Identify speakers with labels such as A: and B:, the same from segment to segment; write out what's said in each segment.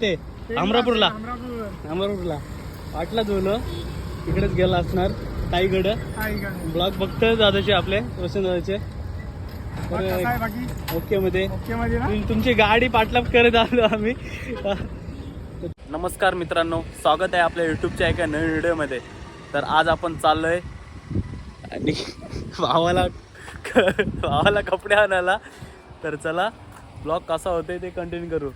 A: कुठे अमरापूरला? अमरापूरला. वाटला जुळलो तिकडेच गेला असणार. ताईकडं ब्लॉग बघतोय दादाचे आपले रोशन दादाचे. ओके मध्ये. तुमची गाडी पाठलाप करत आलो आम्ही. नमस्कार मित्रांनो स्वागत आहे आपल्या युट्यूबच्या एका नवीन व्हिडिओमध्ये. तर आज आपण चाललोय आणि भावाला भावाला कपडे आणायला. तर चला ब्लॉग कसा होतोय ते कंटिन्यू करू.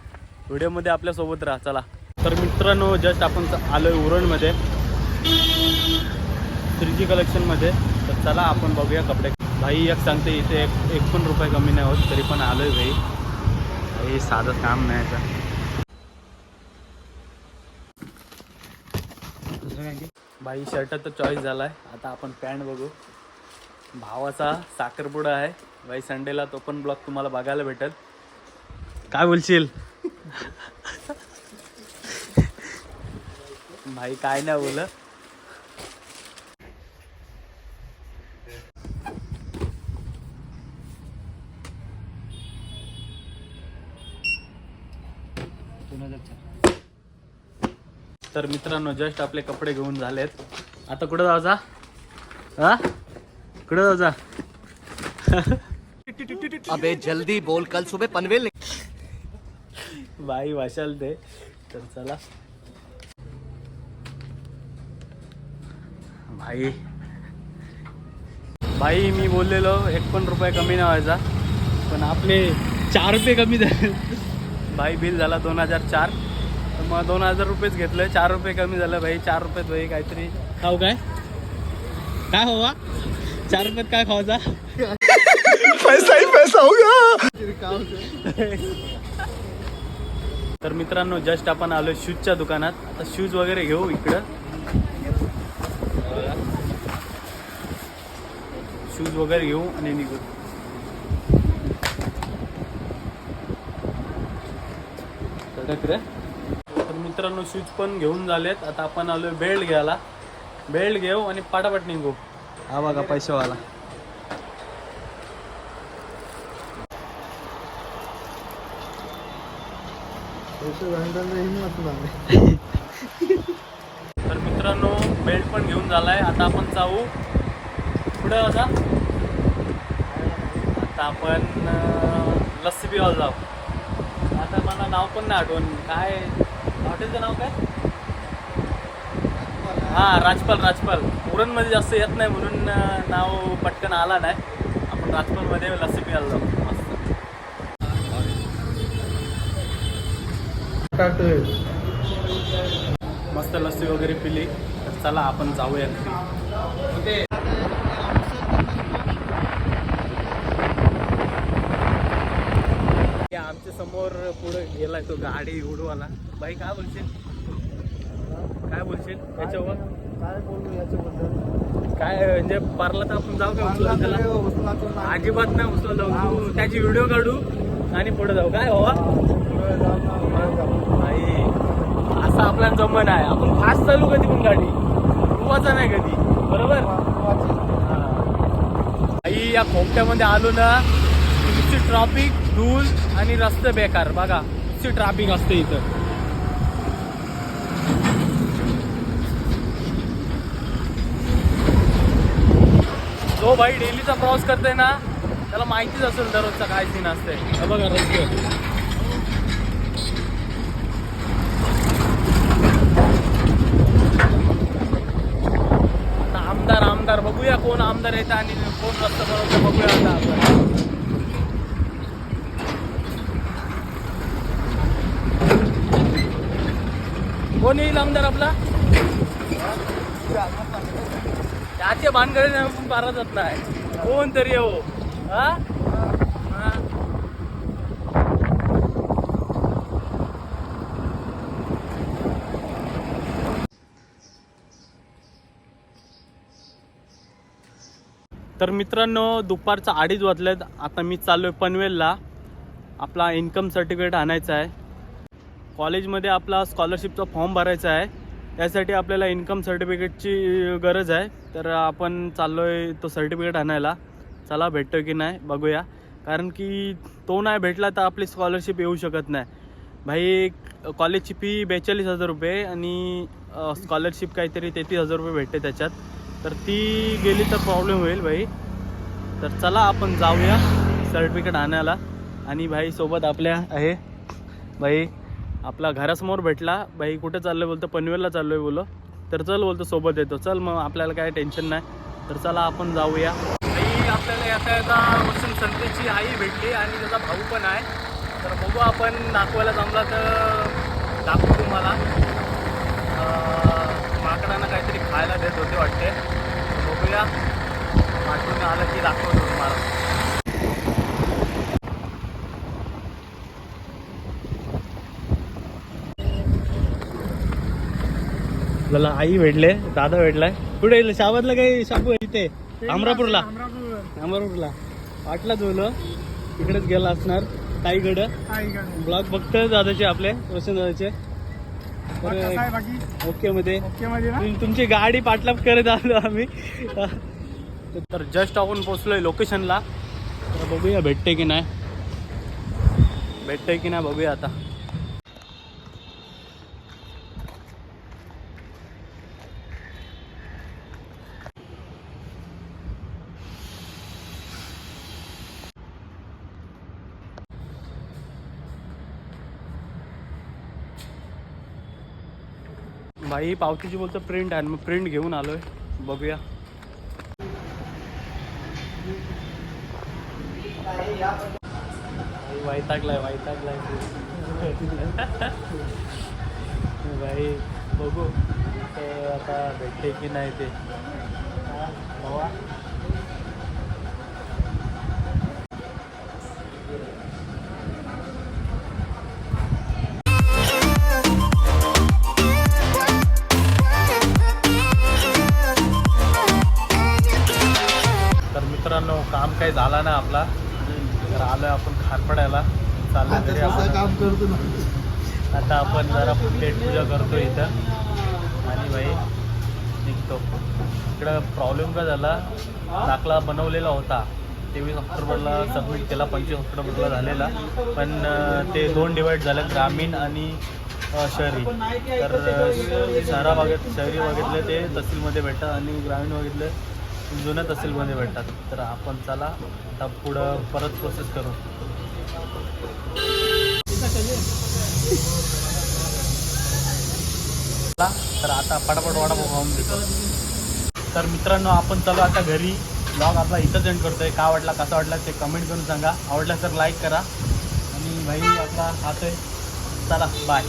A: व्हिडिओमध्ये आपल्यासोबत राहा चला. तर मित्रांनो जस्ट आपण च- आलोय उरणमध्ये थ्री कलेक्शनमध्ये. तर चला आपण बघूया कपडे. भाई एक सांगते इथे एक एक पण रुपये कमी नाही होत तरी पण आलोय भाई. हे साधं काम नाही याचं. भाई शर्ट तर चॉईस झालाय. आता आपण पॅन्ट बघू. भावाचा साखरपुडा आहे. भाई संडेला तो पण ब्लॉग तुम्हाला बघायला भेटेल. काय बोलशील? भाई काय नाही बोल. तर मित्रांनो जस्ट आपले कपडे घेऊन झालेत. आता कुठं जायचा हा? कुठं जायचा
B: अबे जल्दी बोल. कल सुबह पनवेल
A: बाई वाशाल ते. तर चला. भाई. भाई मी बोललेलो एक पण रुपये कमी नाही व्हायचा. पण आपले चार रुपये कमी झाले. भाई बिल झाला दोन हजार चार. तर मग दोन हजार रुपयेच घेतलं. चार रुपये कमी झालं भाई. चार रुपयात भाई काहीतरी. खाऊ काय? काय हवा चार रुपयात काय खावायचा
B: पैसा ही पैसा होगा.
A: तर मित्रांनो जस्ट आपण आलो शूजच्या दुकानात. आता शूज वगैरे घेऊ इकडं. शूज वगैरे घेऊ आणि निघू. तर मित्रांनो शूज पण घेऊन झालेत. आता आपण आलोय बेल्ट घ्यायला. बेल्ट घेऊ आणि पाटापाट निघू. हा बघा पैसेवाला. तर मित्रांनो बेल्ट पण घेऊन झालाय. आता आपण जाऊ. पुढे आता आता आपण लस्सी पिवायला जाऊ. आता मला नाव पण नाही आठवण काय? हॉटेलचं नाव काय? हां राजपाल राजपाल. उरणमध्ये जास्त येत नाही म्हणून नाव पटकन आला नाही. आपण राजपालमध्ये लस्सी पिवायला जाऊ. मस्त मस्त लस्सी वगैरे पिली. तर चला आपण जाऊया घरी. आमच्यासमोर पुढे गेलाय तो गाडी उडवाला बाई काय बोलशील? काय बोलशील याच्यावर?
C: काय बोलू याच्याबद्दल?
A: काय म्हणजे पारला तर आपण जाऊ का त्याला? अजिबात नाही उचलून जाऊ. त्याची व्हिडिओ काढू आणि पुढे जाऊ. काय हवा असं आपल्याला जमन आहे. आपण फास्ट चालू कधी पण गाडी. उभाचा नाही कधी. बरोबर? आई या खोपट्यामध्ये आलो ना नुसती ट्रॉफिक धूल आणि रस्ते बेकार. बघा नुसती ट्रॅफिक असते इथं. जो भाई डेलीचा प्रवास करते ना त्याला माहितीच असेल दररोजचा काय सीन असते बघा रस्ते आता आमदार आमदार बघूया कोण आमदार येतात आणि कोण रस्ता बनवतो बघूया आता आपण. कोण येईल आमदार आपला? त्याचे भानगडे बारा जात नाही. कोण तरी येऊ हा. तर मित्रांनो दुपारचा अडीच वाजलेत. आता मी चाललो आहे पनवेलला. आपला इन्कम सर्टिफिकेट आणायचा आहे. कॉलेजमध्ये आपला स्कॉलरशिपचा फॉर्म भरायचा आहे. त्यासाठी आपल्याला इन्कम सर्टिफिकेटची गरज आहे. तर आपण चाललो आहे तो सर्टिफिकेट आणायला. चला भेटतो की नाही बघूया. कारण की तो नाही भेटला तर आपली स्कॉलरशिप येऊ शकत नाही. भाई कॉलेजची फी बेचाळीस हजार रुपये आणि स्कॉलरशिप काहीतरी तेहतीस हजार रुपये भेटते त्याच्यात. तर ती गेली तर प्रॉब्लेम होईल भाई. तर चला आपण जाऊया सर्टिफिकेट आणायला. आणि भाई सोबत आपल्या आहे भाई आपला घरासमोर भेटला. भाई कुठे चाललोय बोलतो? पनवेलला चाललोय बोलो तर चल बोलतो सोबत येतो. चल मग आपल्याला काय टेन्शन नाही. तर चला आपण जाऊया. भाई आपल्याला येता येता वसंत संतेची आई भेटली आणि त्याचा भाऊ पण आहे. तर बघू आपण दाखवायला जमला तर दाखवू तुम्हाला. खायला देत होते वाटते. बघूया. आठवण आलं की दाखवतो तुम्हाला. आपल्याला आई भेटले दादा भेटलाय. कुठे शाबादला काही शाबू आहे इथे? अमरापूरला अमरापूरला वाटलाच बोल तिकडेच गेला असणार ताईकडं ब्लॉग बघतोय दादाचे आपले रोशन दादाचे. तर ओके मध्ये. तुमची गाडी पाठलाप करत आलो आम्ही. तर जस्ट आपण पोचलोय लोकेशनला. तर बघूया भेटते की नाही? भेटते की नाही बघूया आता. भाई पावतीची बोलतो प्रिंट आहे मग प्रिंट घेऊन आलोय. बघूया. वैतागलाय वैतागलाय. भाई बघू. तर आता भेटते की नाही ते. झाला ना आपला. तर आलोय आपण खारपड्याला चाललोय घरी.
C: काम करतो ना?
A: आता आपण जरा पेट पूजा करतो इथं. आणि भाई निघतो. इकडं प्रॉब्लेम काय झाला? दाखला बनवलेला होता. तेवीस ऑक्टोबरला सबमिट केला पंचवीस ऑक्टोबरला झालेला. पण ते दोन डिवाईड झाले ग्रामीण आणि शहरी. तर शहरा भागात शहरी भागातले ते तहसीलमध्ये भेटतात आणि ग्रामीण भागातले जुन्या तहसीलमध्ये भेटतात. तर आपण चला आता पुढं परत प्रोसेस करू. चला, तर आता पटापट वडापाव खाऊन देतो तर मित्रांनो आपण चलो आता घरी. ब्लॉग आपला इथंच एंड करतोय. का वाटला कसा वाटला ते कमेंट करून सांगा. आवडला तर लाईक करा. आणि भाई आपला खातोय चला बाय